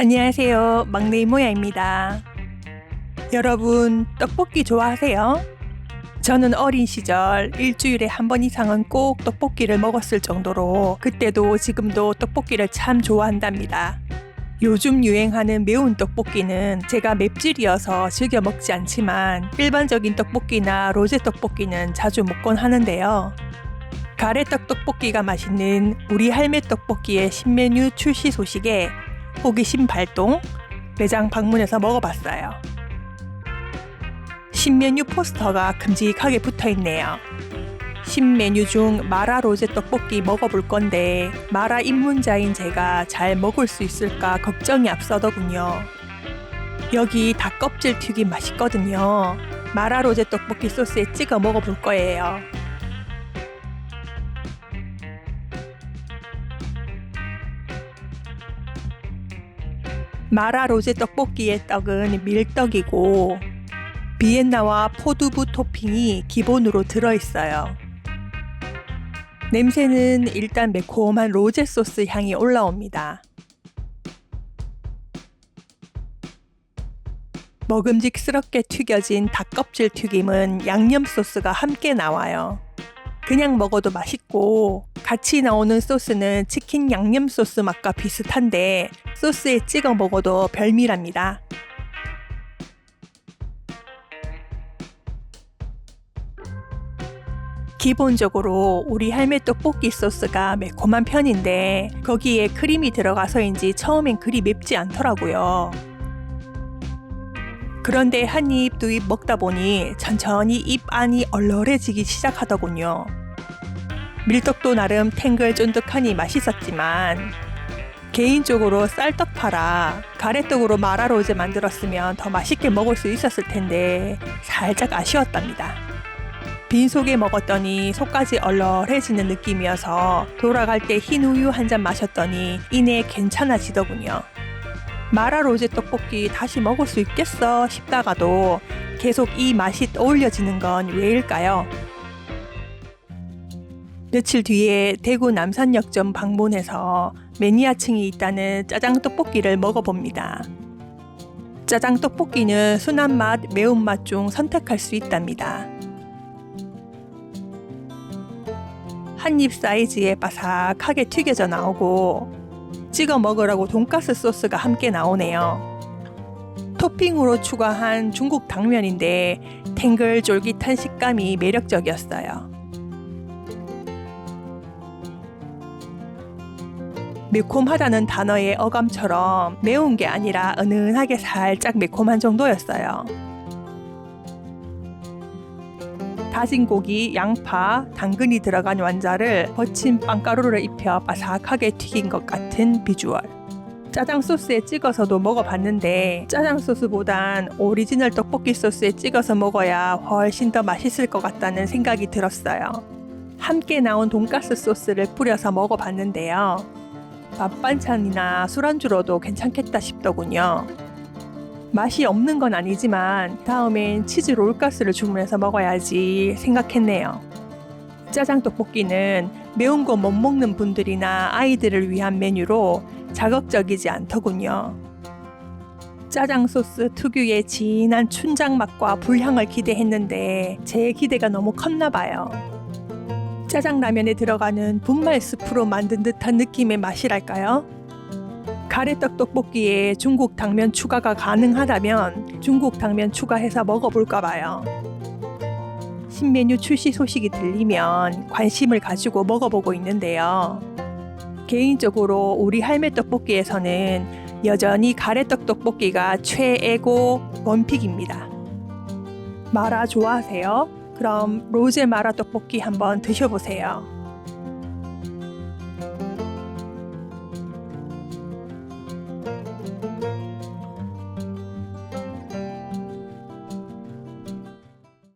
안녕하세요. 막내 이모야입니다. 여러분, 떡볶이 좋아하세요? 저는 어린 시절 일주일에 한 번 이상은 꼭 떡볶이를 먹었을 정도로 그때도 지금도 떡볶이를 참 좋아한답니다. 요즘 유행하는 매운 떡볶이는 제가 맵찔이어서 즐겨 먹지 않지만 일반적인 떡볶이나 로제 떡볶이는 자주 먹곤 하는데요. 가래떡 떡볶이가 맛있는 우리 할매 떡볶이의 신메뉴 출시 소식에 호기심 발동 매장 방문해서 먹어봤어요. 신메뉴 포스터가 큼직하게 붙어 있네요. 신메뉴 중 마라 로제 떡볶이 먹어볼 건데 마라 입문자인 제가 잘 먹을 수 있을까 걱정이 앞서더군요. 여기 닭껍질 튀김 맛있거든요. 마라 로제 떡볶이 소스에 찍어 먹어볼 거예요. 마라 로제 떡볶이의 떡은 밀떡이고 비엔나와 포두부 토핑이 기본으로 들어있어요. 냄새는 일단 매콤한 로제 소스 향이 올라옵니다. 먹음직스럽게 튀겨진 닭껍질 튀김은 양념 소스가 함께 나와요. 그냥 먹어도 맛있고 같이 나오는 소스는 치킨 양념 소스 맛과 비슷한데 소스에 찍어 먹어도 별미랍니다. 기본적으로 우리 할매 떡볶이 소스가 매콤한 편인데 거기에 크림이 들어가서인지 처음엔 그리 맵지 않더라고요. 그런데 한 입, 두 입 먹다 보니 천천히 입 안이 얼얼해지기 시작하더군요. 밀떡도 나름 탱글 쫀득하니 맛있었지만 개인적으로 쌀떡 팔아 가래떡으로 마라로제 만들었으면 더 맛있게 먹을 수 있었을 텐데 살짝 아쉬웠답니다. 빈속에 먹었더니 속까지 얼얼해지는 느낌이어서 돌아갈 때 흰 우유 한 잔 마셨더니 이내 괜찮아지더군요. 마라로제 떡볶이 다시 먹을 수 있겠어 싶다가도 계속 이 맛이 떠올려지는 건 왜일까요? 며칠 뒤에 대구 남산역점 방문해서 매니아층이 있다는 짜장 떡볶이를 먹어봅니다. 짜장 떡볶이는 순한 맛, 매운맛 중 선택할 수 있답니다. 한 입 사이즈에 바삭하게 튀겨져 나오고 찍어 먹으라고 돈가스 소스가 함께 나오네요. 토핑으로 추가한 중국 당면인데 탱글 쫄깃한 식감이 매력적이었어요. 매콤하다는 단어의 어감처럼 매운 게 아니라 은은하게 살짝 매콤한 정도였어요. 다진 고기, 양파, 당근이 들어간 완자를 거친 빵가루를 입혀 바삭하게 튀긴 것 같은 비주얼. 짜장 소스에 찍어서도 먹어봤는데 짜장 소스보단 오리지널 떡볶이 소스에 찍어서 먹어야 훨씬 더 맛있을 것 같다는 생각이 들었어요. 함께 나온 돈가스 소스를 뿌려서 먹어봤는데요. 밥 반찬이나 술안주로도 괜찮겠다 싶더군요. 맛이 없는 건 아니지만 다음엔 치즈 롤가스를 주문해서 먹어야지 생각했네요. 짜장 떡볶이는 매운 거 못 먹는 분들이나 아이들을 위한 메뉴로 자극적이지 않더군요. 짜장 소스 특유의 진한 춘장 맛과 불향을 기대했는데 제 기대가 너무 컸나 봐요. 짜장 라면에 들어가는 분말 스프로 만든 듯한 느낌의 맛이랄까요? 가래떡 떡볶이에 중국 당면 추가가 가능하다면 중국 당면 추가해서 먹어볼까 봐요. 신메뉴 출시 소식이 들리면 관심을 가지고 먹어보고 있는데요. 개인적으로 우리 할매 떡볶이에서는 여전히 가래떡 떡볶이가 최애고 원픽입니다. 마라 좋아하세요? 그럼 로제 마라 떡볶이 한번 드셔보세요.